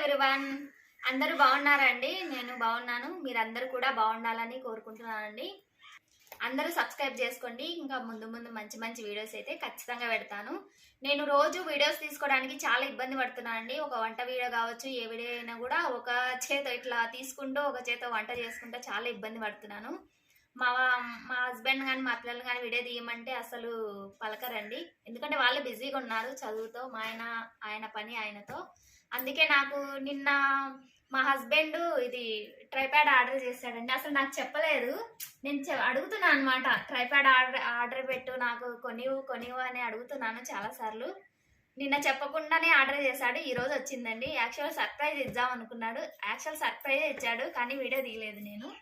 Everyone అందరూ బాగున్నారండి నేను బాగున్నాను. మీరందరూ కూడా బాగుండాలని కోరుకుంటున్నానండి. అందరూ సబ్స్క్రైబ్ చేసుకోండి. ఇంకా ముందు ముందు మంచి మంచి వీడియోస్ అయితే ఖచ్చితంగా పెడతాను. నేను రోజు వీడియోస్ తీసుకోవడానికి చాలా ఇబ్బంది పడుతున్నానండి. ఒక వంట వీడియో కావచ్చు ఏ వీడియో అయినా కూడా ఒక చేత ఇట్లా తీసుకుంటూ ఒక చేత వంట చేసుకుంటూ చాలా ఇబ్బంది పడుతున్నాను. మా మా హస్బెండ్ కానీ మా పిల్లలు కానీ వీడియో తీయమంటే అసలు పలకరండి. ఎందుకంటే వాళ్ళు బిజీగా ఉన్నారు చదువుతో మా ఆయన ఆయన పని ఆయనతో. అందుకే నాకు నిన్న మా హస్బెండ్ ఇది ట్రైప్యాడ్ ఆర్డర్ చేశాడండి. అసలు నాకు చెప్పలేదు. నేను చె- అడుగుతున్నా అనమాట ట్రైప్యాడ్ ఆర్డర్ ఆర్డర్ పెట్టు నాకు కొనివు కొనివు అని అడుగుతున్నాను చాలాసార్లు. నిన్న చెప్పకుండానే ఆర్డర్ చేశాడు. ఈరోజు వచ్చిందండి. యాక్చువల్ సర్ప్రైజ్ ఇద్దాం అనుకున్నాడు. యాక్చువల్ సర్ప్రైజ్ ఇచ్చాడు కానీ వీడియో తీయలేదు నేను.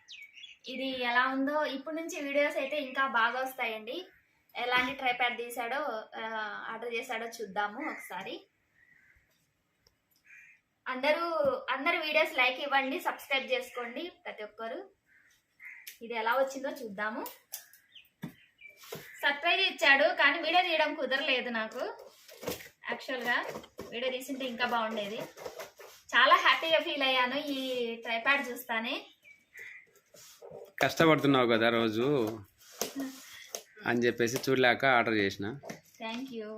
ఇది ఎలా ఉందో ఇప్పటి నుంచి వీడియోస్ అయితే ఇంకా బాగా వస్తాయండి. ఎలాంటి ట్రైప్యాడ్ తీసాడో ఆర్డర్ చేశాడో చూద్దాము ఒకసారి. అందరూ అందరు వీడియోస్ లైక్ ఇవ్వండి సబ్స్క్రైబ్ చేసుకోండి. ప్రతి ఒక్కరు. ఇది ఎలా వచ్చిందో చూద్దాము. సర్ప్రైజ్ ఇచ్చాడు కానీ వీడియో తీయడం కుదరలేదు నాకు. యాక్చువల్గా వీడియో తీసింటే ఇంకా బాగుండేది. చాలా హ్యాపీగా ఫీల్ అయ్యాను ఈ ట్రైప్యాడ్ చూస్తానే. కష్టపడుతున్నావు కదా రోజు. అని చెప్పేసి చూడలేక ఆర్డర్ చేసిన. Thank you.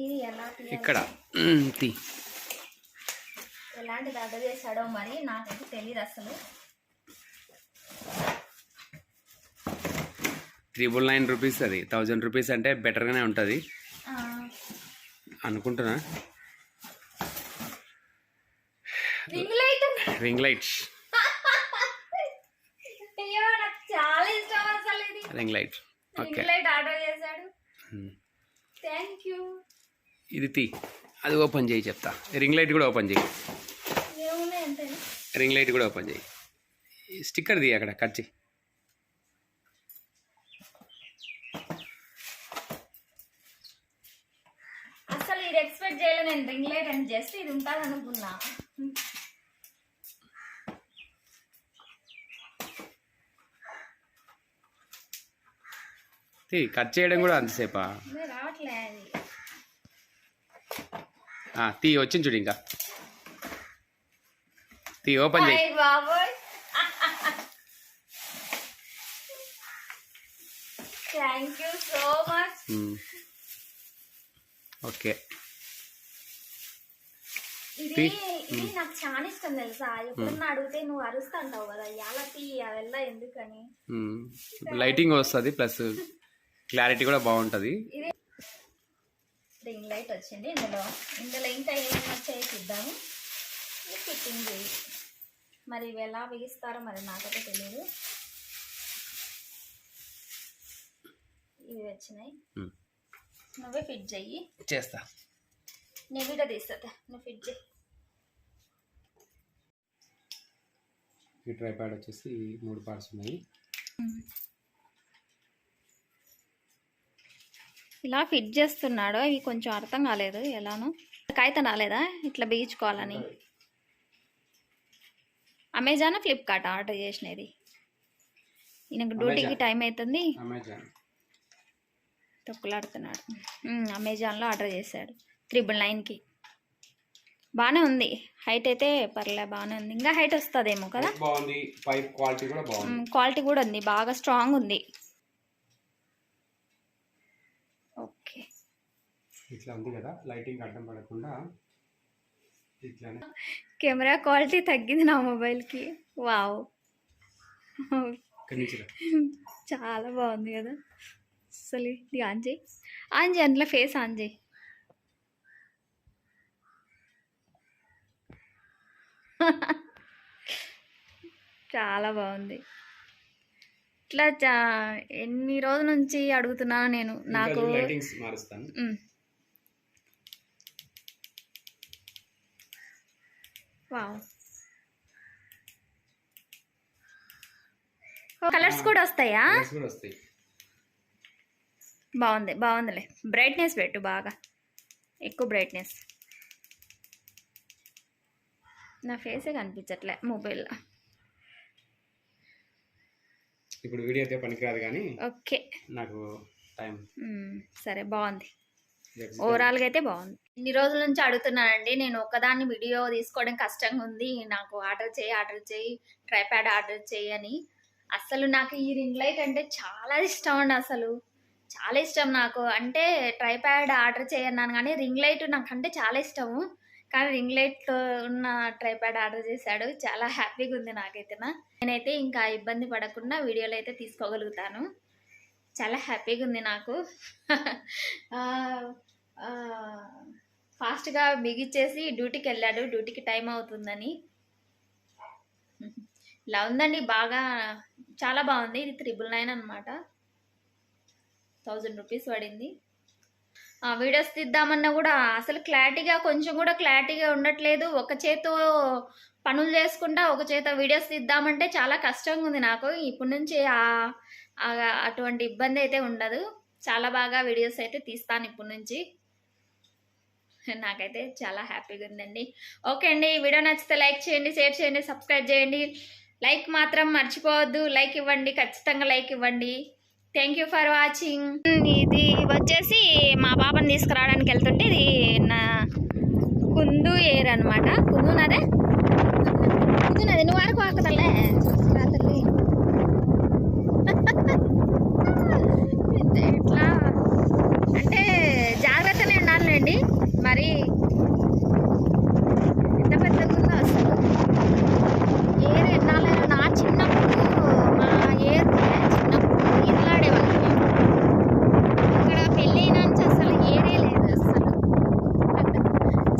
ఇది ఎలా తీయాలి? ఇక్కడ. ఎలాంటి దద్ద చేశాడో మరి నాకైతే తెలియదు అసలు. త్రిబుల్ నైన్ రూపీస్ అది. థౌజండ్ రూపీస్ అంటే బెటర్గానే ఉంటుంది. అనుకుంటున్నా. రింగ్ లైట్ ఉంది. రింగ్ లైట్స్ అయ్యో నాకు చాలా ఇష్టం అసలు ఇది. Ring light okay ring light order చేశాడు. థ్యాంక్ యూ ఇది తీ. అది ఓపెన్ చేయి చెప్తా. రింగ్ లైట్ కూడా ఓపెన్ చేయి. రింగ్ లైట్ కూడా ఓపెన్ చేయి. స్టిక్కర్ తీ అక్కడ కట్ చేయి. అసలు ఇది ఎక్స్పెక్ట్ చేయలేదు నేను రింగ్ లైట్ అని జస్ట్ ఇది ఉంటుంది అనుకున్నా తీ కట్ చేయడం కూడా అంతసేపా? ఇది రావట్లే అది. ఆ, తీ వచ్చింది చూడు ఇంకా. తీ ఓపెన్ చేయి. Thank you so much. Okay. ఇది తీ. ఇది నాకు చాలా ఇష్టం తెలుసా? ఎప్పుడన్నా అడిగితే నువ్వు అరుస్తా అంటావు కదా ఎలా తీ అదెల్లా ఎందుకని. లైటింగ్ వస్తుంది ప్లస్ క్లారిటీ కూడా బాగుంటుంది. రింగ్ లైట్ వచ్చింది. ఇందులో ఇందులో ఇంకా ఏమేమి వచ్చాయో చూద్దాము ఇది ఫిట్టింగ్ మరి ఇవి ఎలా బిగిస్తారో మరి నాకైతే తెలియదు ఇవి వచ్చినాయి. నువ్వే ఫిట్ చెయ్యి. చేస్తా. నేను వీడియో తీస్తా. నువ్వు ఫిట్ చెయ్యి. ఈ ట్రైపాడ్ వచ్చేసి మూడు పార్ట్స్ ఉన్నాయి. ఇలా ఫిట్ చేస్తున్నాడు ఇవి కొంచెం అర్థం కాలేదు. ఎలానో. కాగితం రాలేదా? ఇట్లా బిగించుకోవాలని. అమెజాన్ ఫ్లిప్కార్ట్ ఆర్డర్ చేసినది? ఈయనకు డ్యూటీకి టైం అవుతుంది. తొక్కులాడుతున్నాడు. అమెజాన్లో ఆర్డర్ చేశాడు. త్రిబుల్ నైన్కి. బాగానే ఉంది. హైట్ అయితే పర్లే బాగానే ఉంది. ఇంకా హైట్ వస్తుందేమో కదా? బాగుంది. పైప్ క్వాలిటీ కూడా బాగుంది. ఉమ్, క్వాలిటీ కూడా ఉంది. బాగా స్ట్రాంగ్ ఉంది ఓకే ఇట్లా ఉంది కదా లైటింగ్ అడ్డం పడకుండా ఇట్లానే. కెమెరా క్వాలిటీ తగ్గింది నా మొబైల్కి. వావ్. చాలా బాగుంది కదా. అసలు ఇది ఆన్ చేయి. ఆన్ చేయి అందులో ఫేస్ ఆన్ చేయి. చాలా బాగుంది. ఇట్లా చా ఎన్ని రోజుల నుంచి అడుగుతున్నాను నేను. నాకు చూడు, లైటింగ్స్ మారుస్తాను మ్. వావ్. కలర్స్ కూడా వస్తాయా? బాగుంది బాగుందిలే. బ్రైట్నెస్ పెట్టు బాగా. ఎక్కువ బ్రైట్నెస్ నా ఫేసే కనిపించట్లే మొబైల్లో ఇప్పుడు వీడియో అయితే పనికిరాదు కానీ ఓకే. నాకు టైం. సరే బాగుంది. ఓవరాల్గా అయితే బాగుంది. ఇన్ని రోజుల నుంచి అడుగుతున్నానండి. నేను ఒక్కదాన్ని వీడియో తీసుకోవడం కష్టంగా ఉంది. నాకు ఆర్డర్ చేయి ఆర్డర్ చేయి ట్రైప్యాడ్ ఆర్డర్ చేయి అని. అసలు నాకు ఈ రింగ్ లైట్ అంటే చాలా ఇష్టం అండి అసలు. చాలా ఇష్టం నాకు. అంటే ట్రైప్యాడ్ ఆర్డర్ చేయన్నాను కానీ రింగ్ లైట్ నాకంటే చాలా ఇష్టము. కానీ రింగ్ లైట్ ఉన్న ట్రైప్యాడ్ ఆర్డర్ చేశాడు. చాలా హ్యాపీగా ఉంది నాకైతే నేనైతే ఇంకా ఇబ్బంది పడకుండా వీడియోలు అయితే తీసుకోగలుగుతాను. చాలా హ్యాపీగా ఉంది నాకు. ఫాస్ట్గా బిగిచ్చేసి డ్యూటీకి వెళ్ళాడు. డ్యూటీకి టైం అవుతుందని. ఇలా ఉందండి. బాగా చాలా బాగుంది. ఇది త్రిబుల్ నైన్ అనమాట థౌజండ్ రూపీస్ పడింది. వీడియోస్ తీద్దామన్నా కూడా అసలు క్లారిటీగా కొంచెం కూడా క్లారిటీగా ఉండట్లేదు. ఒక చేతో పనులు చేసుకుంటా ఒక చేత వీడియోస్ తీద్దామంటే చాలా కష్టంగా ఉంది నాకు. ఇప్పటి నుంచి అటువంటి ఇబ్బంది అయితే ఉండదు. చాలా బాగా వీడియోస్ అయితే తీస్తాను ఇప్పటి నుంచి. నాకైతే చాలా హ్యాపీగా ఉందండి. ఓకే అండి ఈ వీడియో నచ్చితే లైక్ చేయండి షేర్ చేయండి సబ్స్క్రైబ్ చేయండి. లైక్ మాత్రం మర్చిపోవద్దు. లైక్ ఇవ్వండి ఖచ్చితంగా లైక్ ఇవ్వండి. థ్యాంక్ యూ ఫర్ వాచింగ్ ఇది వచ్చేసి మా పాపని తీసుకురావడానికి వెళ్తుంటే ఇది నా కుందు ఏర్ అనమాట కుందు నాదే కుందు నువ్వు వరకు ఆకతలే రా తల్లి ఇట్లా అంటే జాగ్రత్తనే ఉండాలండి మరి ఎంత పెద్దగా ఉందో అసలు ఏరు ఎన్నాళ్ళైనా నా చిన్నప్పుడు మా ఏరు చిన్నప్పుడు ఈదలాడేవాళ్ళం మేము ఇక్కడ పెళ్ళైన నుంచి అసలు ఏరే లేదు అసలు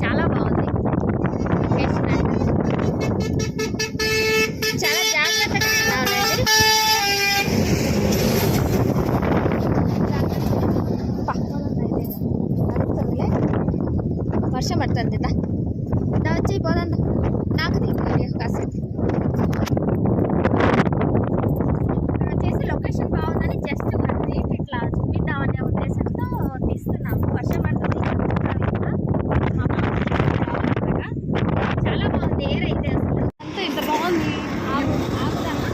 చాలా బాగుంది లొకేషన్ అంటే. చాలా జాగ్రత్తగా ఉండాలండి అడుగుతుందిలే వర్షం పడుతుంది దా దా వచ్చి పోదండి నాకు దీని కాసేపు ఇక్కడ వచ్చేసి లొకేషన్ బాగుందని జస్ట్ మరి ఇట్లా చూపిద్దామనే ఉద్దేశంతో తీస్తున్నాము వర్షం పడుతుంది మా మామ బాగుంటుందిగా. చాలా బాగుంది ఏర్ అయితే అసలు అంతా ఇంత బాగుంది ఆపుదామా?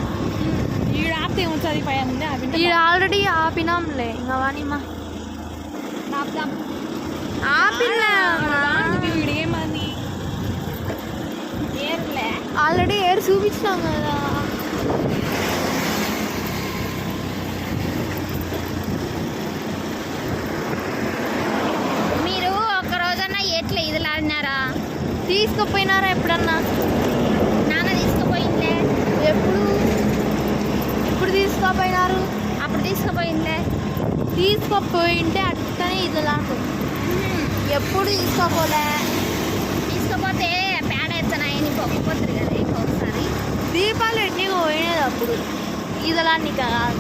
ఆపితే ఏమవుతుంది పైన ఉంది ఆల్రెడీ ఆపినాంలే. ఇంకా వాని మా. ఆపుదాం. ఆపినా బాగుంది వీడు ఏమని ఏర్లే. ఆల్రెడీ ఏడు చూపించినాం కదా. మీరు ఒక్క రోజన్నా ఎట్లా ఇదిలాడినారా తీసుకుపోయినారా ఎప్పుడన్నా? నాన్న తీసుకుపోయిందే. ఎప్పుడు? తీసుకుపోయినారు. అప్పుడు తీసుకుపోయిందే. తీసుకుపోయింటే అట్టనే ఇది నాకు ఎప్పుడు తీసుకోపోలే. తీసుకుపోతే పేడ ఎత్తనాయని పొక్కిపోతుంది కదా ఇంకొకసారి దీపాలు ఎన్ని పోయినది అప్పుడు? ఇదలాన్ని కాదు